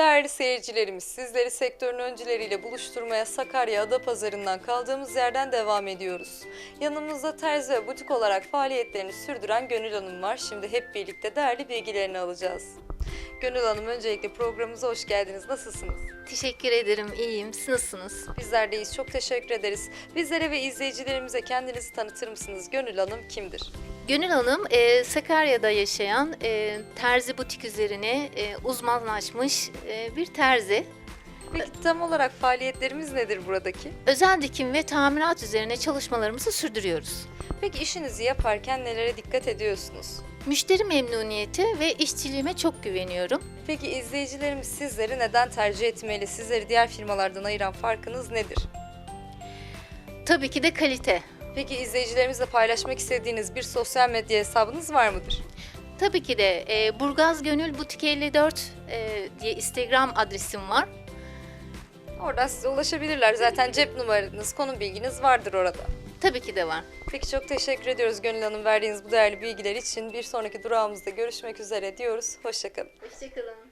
Değerli seyircilerimiz, sizleri sektörün öncüleriyle buluşturmaya Sakarya Adapazarı'ndan kaldığımız yerden devam ediyoruz. Yanımızda terzi ve butik olarak faaliyetlerini sürdüren Gönül Hanım var. Şimdi hep birlikte değerli bilgilerini alacağız. Gönül Hanım öncelikle programımıza hoş geldiniz. Nasılsınız? Teşekkür ederim, iyiyim. Siz nasılsınız? Bizler deyiz. Çok teşekkür ederiz. Bizlere ve izleyicilerimize kendinizi tanıtır mısınız? Gönül Hanım kimdir? Gönül Hanım, e, Sakarya'da yaşayan e, terzi butik üzerine e, uzmanlaşmış e, bir terzi. Peki tam olarak faaliyetlerimiz nedir buradaki? Özel dikim ve tamirat üzerine çalışmalarımızı sürdürüyoruz. Peki işinizi yaparken nelere dikkat ediyorsunuz? Müşteri memnuniyeti ve işçiliğime çok güveniyorum. Peki izleyicilerimiz sizleri neden tercih etmeli? Sizleri diğer firmalardan ayıran farkınız nedir? Tabii ki de kalite. Peki izleyicilerimizle paylaşmak istediğiniz bir sosyal medya hesabınız var mıdır? Tabii ki de e, Burgaz Gönül Butik 54 e, diye Instagram adresim var. Oradan size ulaşabilirler. Zaten cep numaranız, konum bilginiz vardır orada. Tabii ki de var. Peki çok teşekkür ediyoruz Gönül Hanım verdiğiniz bu değerli bilgiler için. Bir sonraki durağımızda görüşmek üzere diyoruz. Hoşçakalın. Hoşçakalın.